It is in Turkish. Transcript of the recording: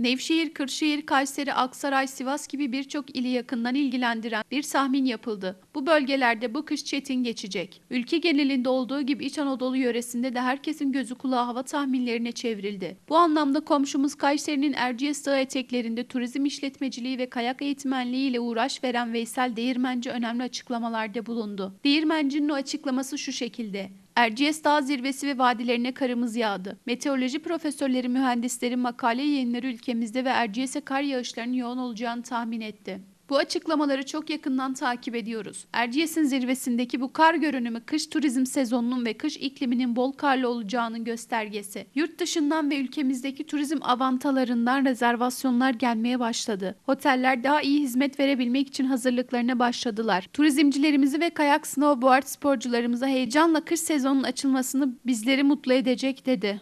Nevşehir, Kırşehir, Kayseri, Aksaray, Sivas gibi birçok ili yakından ilgilendiren bir tahmin yapıldı. Bu bölgelerde bu kış çetin geçecek. Ülke genelinde olduğu gibi İç Anadolu yöresinde de herkesin gözü kulağı hava tahminlerine çevrildi. Bu anlamda komşumuz Kayseri'nin Erciyes Dağı eteklerinde turizm işletmeciliği ve kayak eğitmenliği ile uğraş veren Veysel Değirmenci önemli açıklamalarda bulundu. Değirmenci'nin o açıklaması şu şekilde. Erciyes Dağ zirvesi ve vadilerine karımız yağdı. Meteoroloji profesörleri, mühendislerin makale yayınları ülkemizde ve Erciyes'e kar yağışlarının yoğun olacağını tahmin etti. Bu açıklamaları çok yakından takip ediyoruz. Erciyes'in zirvesindeki bu kar görünümü kış turizm sezonunun ve kış ikliminin bol karlı olacağının göstergesi. Yurt dışından ve ülkemizdeki turizm avantalarından rezervasyonlar gelmeye başladı. Oteller daha iyi hizmet verebilmek için hazırlıklarına başladılar. Turizmcilerimizi ve kayak snowboard sporcularımıza heyecanla kış sezonunun açılmasını bizleri mutlu edecek dedi.